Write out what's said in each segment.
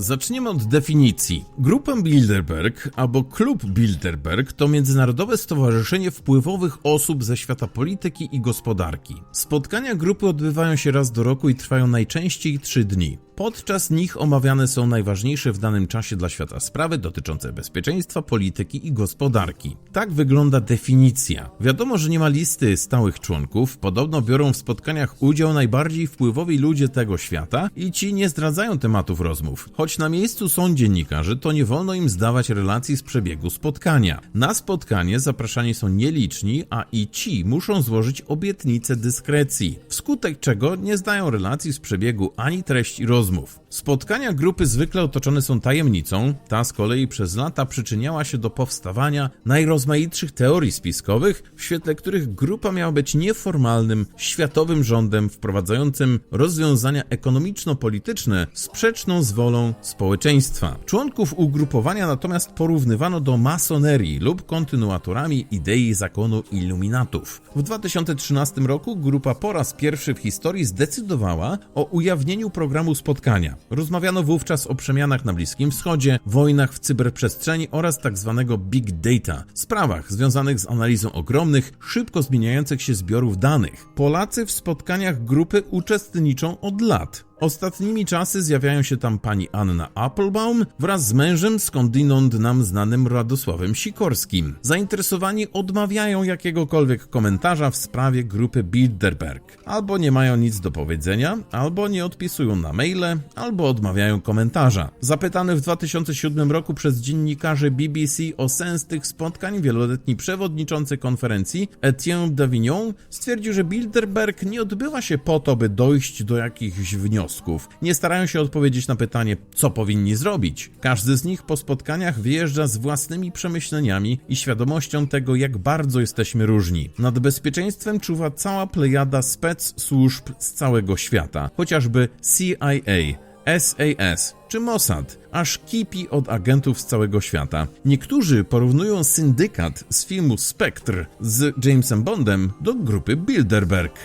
Zacznijmy od definicji. Grupa Bilderberg albo Klub Bilderberg to międzynarodowe stowarzyszenie wpływowych osób ze świata polityki i gospodarki. Spotkania grupy odbywają się raz do roku i trwają najczęściej trzy dni. Podczas nich omawiane są najważniejsze w danym czasie dla świata sprawy dotyczące bezpieczeństwa, polityki i gospodarki. Tak wygląda definicja. Wiadomo, że nie ma listy stałych członków, podobno biorą w spotkaniach udział najbardziej wpływowi ludzie tego świata i ci nie zdradzają tematów rozmów. Choć na miejscu są dziennikarze, to nie wolno im zdawać relacji z przebiegu spotkania. Na spotkanie zapraszani są nieliczni, a i ci muszą złożyć obietnicę dyskrecji, wskutek czego nie zdają relacji z przebiegu ani treści rozmów. move. Spotkania grupy zwykle otoczone są tajemnicą, ta z kolei przez lata przyczyniała się do powstawania najrozmaitszych teorii spiskowych, w świetle których grupa miała być nieformalnym, światowym rządem wprowadzającym rozwiązania ekonomiczno-polityczne sprzeczną z wolą społeczeństwa. Członków ugrupowania natomiast porównywano do masonerii lub kontynuatorami idei zakonu iluminatów. W 2013 roku grupa po raz pierwszy w historii zdecydowała o ujawnieniu programu spotkania. Rozmawiano wówczas o przemianach na Bliskim Wschodzie, wojnach w cyberprzestrzeni oraz tzw. big data, sprawach związanych z analizą ogromnych, szybko zmieniających się zbiorów danych. Polacy w spotkaniach grupy uczestniczą od lat. Ostatnimi czasy zjawiają się tam pani Anna Applebaum wraz z mężem skądinąd nam znanym Radosławem Sikorskim. Zainteresowani odmawiają jakiegokolwiek komentarza w sprawie grupy Bilderberg. Albo nie mają nic do powiedzenia, albo nie odpisują na maile, albo odmawiają komentarza. Zapytany w 2007 roku przez dziennikarzy BBC o sens tych spotkań, wieloletni przewodniczący konferencji Etienne Davignon stwierdził, że Bilderberg nie odbywa się po to, by dojść do jakichś wniosków. Nie starają się odpowiedzieć na pytanie, co powinni zrobić. Każdy z nich po spotkaniach wyjeżdża z własnymi przemyśleniami i świadomością tego, jak bardzo jesteśmy różni. Nad bezpieczeństwem czuwa cała plejada spec służb z całego świata, chociażby CIA, SAS czy Mossad, aż kipi od agentów z całego świata. Niektórzy porównują syndykat z filmu Spectre z Jamesem Bondem do grupy Bilderberg.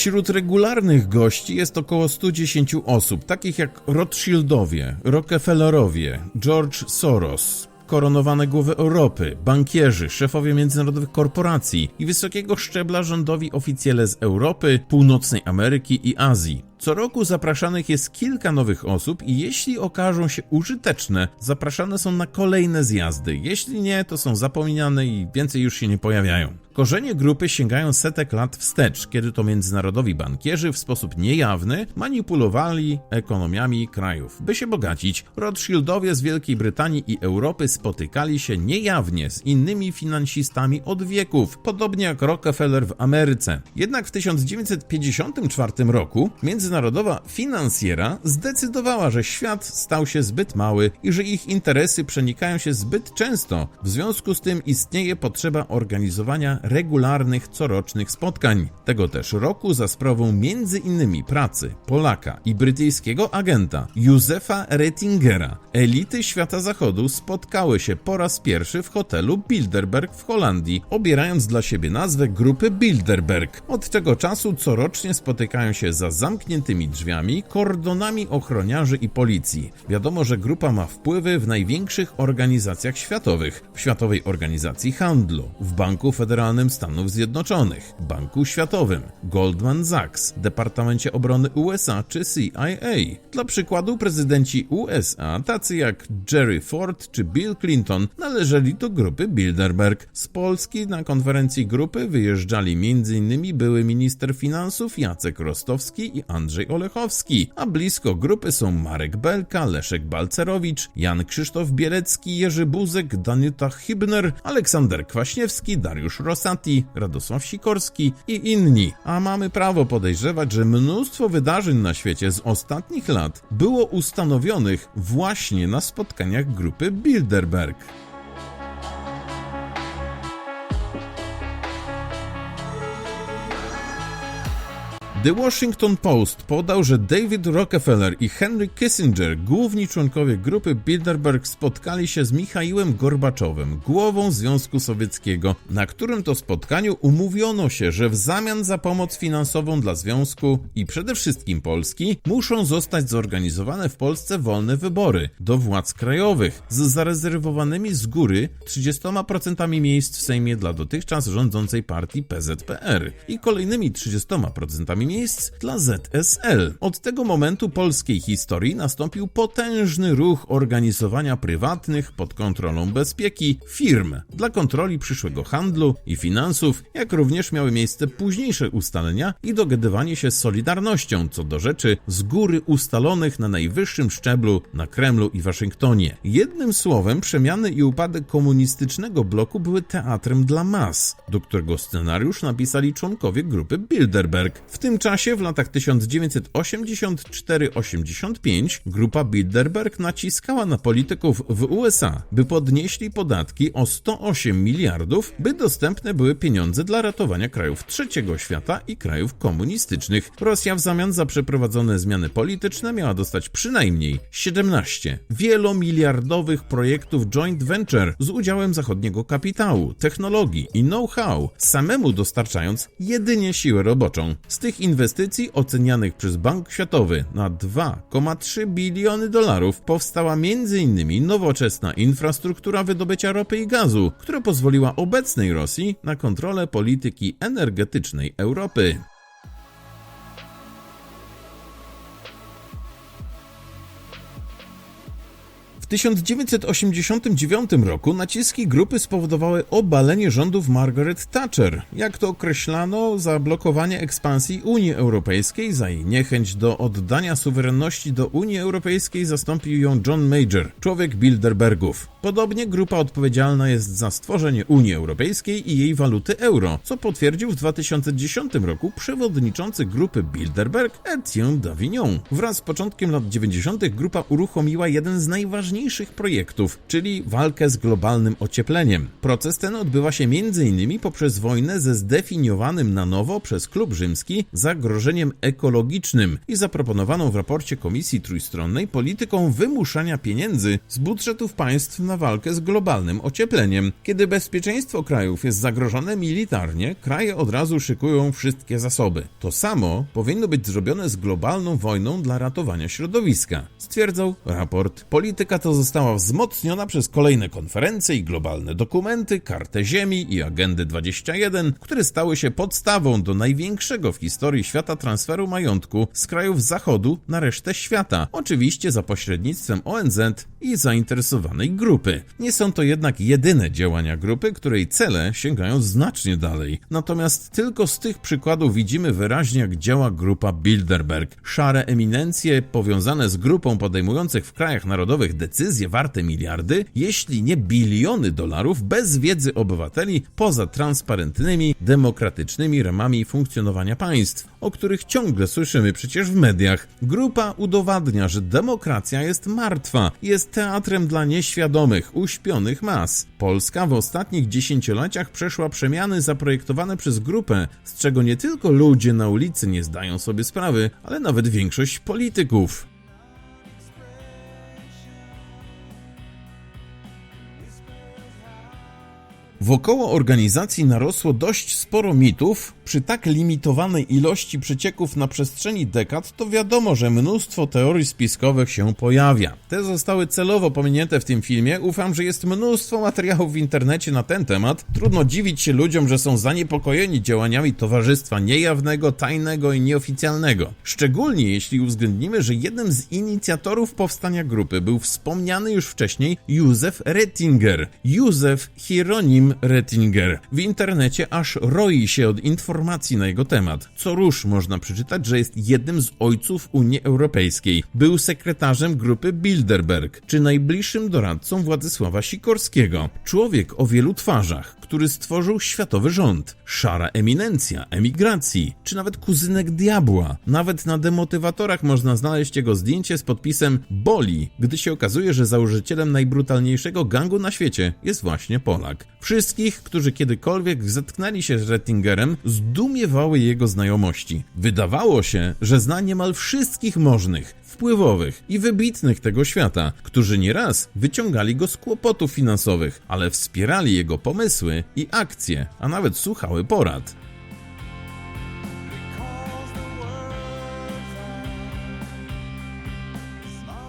Wśród regularnych gości jest około 110 osób, takich jak Rothschildowie, Rockefellerowie, George Soros, koronowane głowy Europy, bankierzy, szefowie międzynarodowych korporacji i wysokiego szczebla rządowi oficjele z Europy, Północnej Ameryki i Azji. Co roku zapraszanych jest kilka nowych osób i jeśli okażą się użyteczne, zapraszane są na kolejne zjazdy. Jeśli nie, to są zapominane i więcej już się nie pojawiają. Korzenie grupy sięgają setek lat wstecz, kiedy to międzynarodowi bankierzy w sposób niejawny manipulowali ekonomiami krajów, by się bogacić. Rothschildowie z Wielkiej Brytanii i Europy spotykali się niejawnie z innymi finansistami od wieków, podobnie jak Rockefeller w Ameryce. Jednak w 1954 roku międzynarodowa finansjera zdecydowała, że świat stał się zbyt mały i że ich interesy przenikają się zbyt często. W związku z tym istnieje potrzeba organizowania regularnych corocznych spotkań. Tego też roku za sprawą między innymi pracy Polaka i brytyjskiego agenta Józefa Rettingera elity świata zachodu spotkały się po raz pierwszy w hotelu Bilderberg w Holandii, obierając dla siebie nazwę grupy Bilderberg. Od tego czasu corocznie spotykają się za zamkniętymi drzwiami, kordonami ochroniarzy i policji. Wiadomo, że grupa ma wpływy w największych organizacjach światowych, w Światowej Organizacji Handlu, w Banku Federalnym Stanów Zjednoczonych, Banku Światowym, Goldman Sachs, Departamencie Obrony USA czy CIA. Dla przykładu prezydenci USA, tacy jak Jerry Ford czy Bill Clinton, należeli do grupy Bilderberg. Z Polski na konferencji grupy wyjeżdżali m.in. były minister finansów Jacek Rostowski i Andrzej Olechowski, a blisko grupy są Marek Belka, Leszek Balcerowicz, Jan Krzysztof Bielecki, Jerzy Buzek, Danuta Hybner, Aleksander Kwaśniewski, Dariusz Rosati, Radosław Sikorski i inni. A mamy prawo podejrzewać, że mnóstwo wydarzeń na świecie z ostatnich lat było ustanowionych właśnie na spotkaniach grupy Bilderberg. The Washington Post podał, że David Rockefeller i Henry Kissinger, główni członkowie grupy Bilderberg, spotkali się z Michaiłem Gorbaczowem, głową Związku Sowieckiego, na którym to spotkaniu umówiono się, że w zamian za pomoc finansową dla Związku i przede wszystkim Polski muszą zostać zorganizowane w Polsce wolne wybory do władz krajowych z zarezerwowanymi z góry 30% miejsc w Sejmie dla dotychczas rządzącej partii PZPR i kolejnymi 30% miejsc dla ZSL. Od tego momentu polskiej historii nastąpił potężny ruch organizowania prywatnych pod kontrolą bezpieki firm dla kontroli przyszłego handlu i finansów, jak również miały miejsce późniejsze ustalenia i dogadywanie się z Solidarnością co do rzeczy z góry ustalonych na najwyższym szczeblu na Kremlu i Waszyngtonie. Jednym słowem, przemiany i upadek komunistycznego bloku były teatrem dla mas, do którego scenariusz napisali członkowie grupy Bilderberg. W tym czasie, w latach 1984-85, grupa Bilderberg naciskała na polityków w USA, by podnieśli podatki o 108 miliardów, by dostępne były pieniądze dla ratowania krajów trzeciego świata i krajów komunistycznych. Rosja w zamian za przeprowadzone zmiany polityczne miała dostać przynajmniej 17 wielomiliardowych projektów joint venture z udziałem zachodniego kapitału, technologii i know-how, samemu dostarczając jedynie siłę roboczą. Z tych inwestycji ocenianych przez Bank Światowy na 2,3 biliony dolarów powstała m.in. nowoczesna infrastruktura wydobycia ropy i gazu, która pozwoliła obecnej Rosji na kontrolę polityki energetycznej Europy. 1989 roku naciski grupy spowodowały obalenie rządów Margaret Thatcher. Jak to określano, za blokowanie ekspansji Unii Europejskiej, za jej niechęć do oddania suwerenności do Unii Europejskiej zastąpił ją John Major, człowiek Bilderbergów. Podobnie grupa odpowiedzialna jest za stworzenie Unii Europejskiej i jej waluty euro, co potwierdził w 2010 roku przewodniczący grupy Bilderberg Etienne Davignon. Wraz z początkiem lat 90. grupa uruchomiła jeden z najważniejszych projektów, czyli walkę z globalnym ociepleniem. Proces ten odbywa się m.in. poprzez wojnę ze zdefiniowanym na nowo przez klub rzymski zagrożeniem ekologicznym i zaproponowaną w raporcie Komisji Trójstronnej polityką wymuszania pieniędzy z budżetów państw na walkę z globalnym ociepleniem. Kiedy bezpieczeństwo krajów jest zagrożone militarnie, kraje od razu szykują wszystkie zasoby. To samo powinno być zrobione z globalną wojną dla ratowania środowiska, stwierdzał raport. Polityka to została wzmocniona przez kolejne konferencje i globalne dokumenty, Kartę Ziemi i Agendy 21, które stały się podstawą do największego w historii świata transferu majątku z krajów zachodu na resztę świata, oczywiście za pośrednictwem ONZ i zainteresowanej grupy. Nie są to jednak jedyne działania grupy, której cele sięgają znacznie dalej. Natomiast tylko z tych przykładów widzimy wyraźnie, jak działa grupa Bilderberg. Szare eminencje powiązane z grupą podejmujących w krajach narodowych decyzje warte miliardy, jeśli nie biliony dolarów, bez wiedzy obywateli, poza transparentnymi, demokratycznymi ramami funkcjonowania państw, o których ciągle słyszymy przecież w mediach. Grupa udowadnia, że demokracja jest martwa, jest teatrem dla nieświadomych, uśpionych mas. Polska w ostatnich dziesięcioleciach przeszła przemiany zaprojektowane przez grupę, z czego nie tylko ludzie na ulicy nie zdają sobie sprawy, ale nawet większość polityków. Wokoło organizacji narosło dość sporo mitów. Przy tak limitowanej ilości przecieków na przestrzeni dekad, to wiadomo, że mnóstwo teorii spiskowych się pojawia. Te zostały celowo pominięte w tym filmie. Ufam, że jest mnóstwo materiałów w internecie na ten temat. Trudno dziwić się ludziom, że są zaniepokojeni działaniami towarzystwa niejawnego, tajnego i nieoficjalnego. Szczególnie jeśli uwzględnimy, że jednym z inicjatorów powstania grupy był wspomniany już wcześniej Józef Rettinger. Józef Hieronim Rettinger. W internecie aż roi się od informacji na jego temat. Co róż można przeczytać, że jest jednym z ojców Unii Europejskiej. Był sekretarzem grupy Bilderberg, czy najbliższym doradcą Władysława Sikorskiego. Człowiek o wielu twarzach, który stworzył światowy rząd, szara eminencja emigracji, czy nawet kuzynek diabła. Nawet na demotywatorach można znaleźć jego zdjęcie z podpisem Boli, gdy się okazuje, że założycielem najbrutalniejszego gangu na świecie jest właśnie Polak. Wszystkich, którzy kiedykolwiek zetknęli się z Rettingerem, zdumiewały jego znajomości. Wydawało się, że zna niemal wszystkich możnych, wpływowych i wybitnych tego świata, którzy nieraz wyciągali go z kłopotów finansowych, ale wspierali jego pomysły i akcje, a nawet słuchały porad.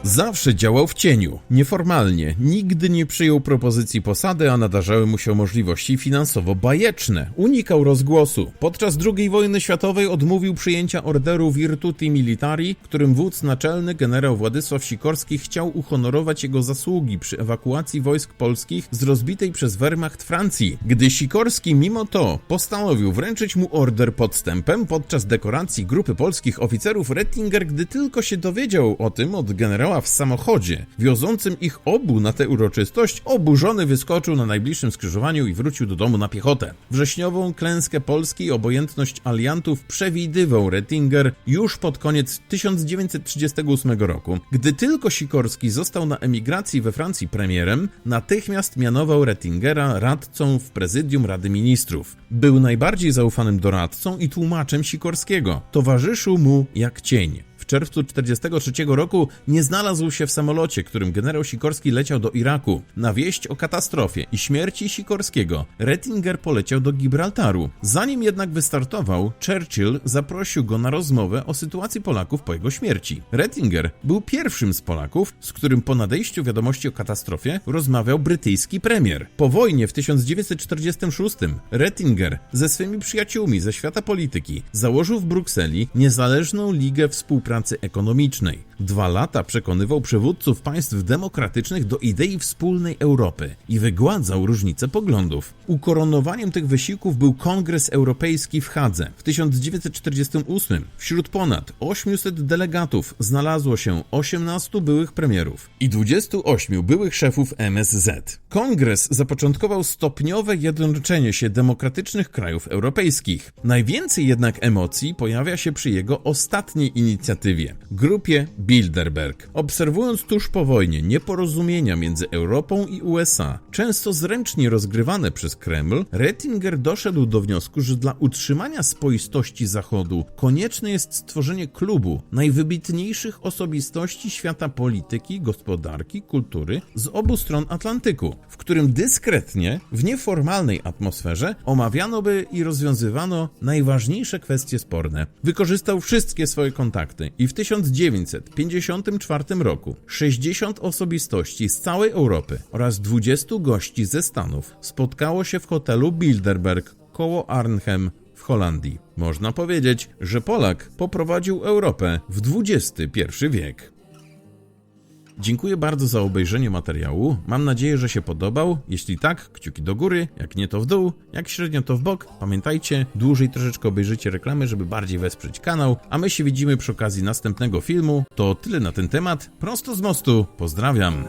Zawsze działał w cieniu, nieformalnie, nigdy nie przyjął propozycji posady, a nadarzały mu się możliwości finansowo-bajeczne. Unikał rozgłosu. Podczas II wojny światowej odmówił przyjęcia orderu Virtuti Militari, którym wódz naczelny generał Władysław Sikorski chciał uhonorować jego zasługi przy ewakuacji wojsk polskich z rozbitej przez Wehrmacht Francji. Gdy Sikorski mimo to postanowił wręczyć mu order podstępem podczas dekoracji grupy polskich oficerów, Rettinger, gdy tylko się dowiedział o tym od generała w samochodzie, wiozącym ich obu na tę uroczystość, oburzony wyskoczył na najbliższym skrzyżowaniu i wrócił do domu na piechotę. Wrześniową klęskę Polski i obojętność aliantów przewidywał Rettinger już pod koniec 1938 roku. Gdy tylko Sikorski został na emigracji we Francji premierem, natychmiast mianował Rettingera radcą w prezydium Rady Ministrów. Był najbardziej zaufanym doradcą i tłumaczem Sikorskiego. Towarzyszył mu jak cień. Czerwcu 1943 roku nie znalazł się w samolocie, którym generał Sikorski leciał do Iraku. Na wieść o katastrofie i śmierci Sikorskiego Rettinger poleciał do Gibraltaru. Zanim jednak wystartował, Churchill zaprosił go na rozmowę o sytuacji Polaków po jego śmierci. Rettinger był pierwszym z Polaków, z którym po nadejściu wiadomości o katastrofie rozmawiał brytyjski premier. Po wojnie w 1946 Rettinger ze swymi przyjaciółmi ze świata polityki założył w Brukseli niezależną ligę współpracy ekonomicznej. Dwa lata przekonywał przywódców państw demokratycznych do idei wspólnej Europy i wygładzał różnice poglądów. Ukoronowaniem tych wysiłków był Kongres Europejski w Hadze. W 1948 wśród ponad 800 delegatów znalazło się 18 byłych premierów i 28 byłych szefów MSZ. Kongres zapoczątkował stopniowe jednoczenie się demokratycznych krajów europejskich. Najwięcej jednak emocji pojawia się przy jego ostatniej inicjatywie grupie Bilderberg. Obserwując tuż po wojnie nieporozumienia między Europą i USA, często zręcznie rozgrywane przez Kreml, Rettinger doszedł do wniosku, że dla utrzymania spoistości Zachodu konieczne jest stworzenie klubu najwybitniejszych osobistości świata polityki, gospodarki, kultury z obu stron Atlantyku, w którym dyskretnie, w nieformalnej atmosferze omawiano by i rozwiązywano najważniejsze kwestie sporne. Wykorzystał wszystkie swoje kontakty i w 1954 roku 60 osobistości z całej Europy oraz 20 gości ze Stanów spotkało się w hotelu Bilderberg koło Arnhem w Holandii. Można powiedzieć, że Polak poprowadził Europę w XXI wiek. Dziękuję bardzo za obejrzenie materiału. Mam nadzieję, że się podobał. Jeśli tak, kciuki do góry, jak nie to w dół, jak średnio to w bok. Pamiętajcie, dłużej troszeczkę obejrzyjcie reklamy, żeby bardziej wesprzeć kanał, a my się widzimy przy okazji następnego filmu. To tyle na ten temat. Prosto z mostu. Pozdrawiam.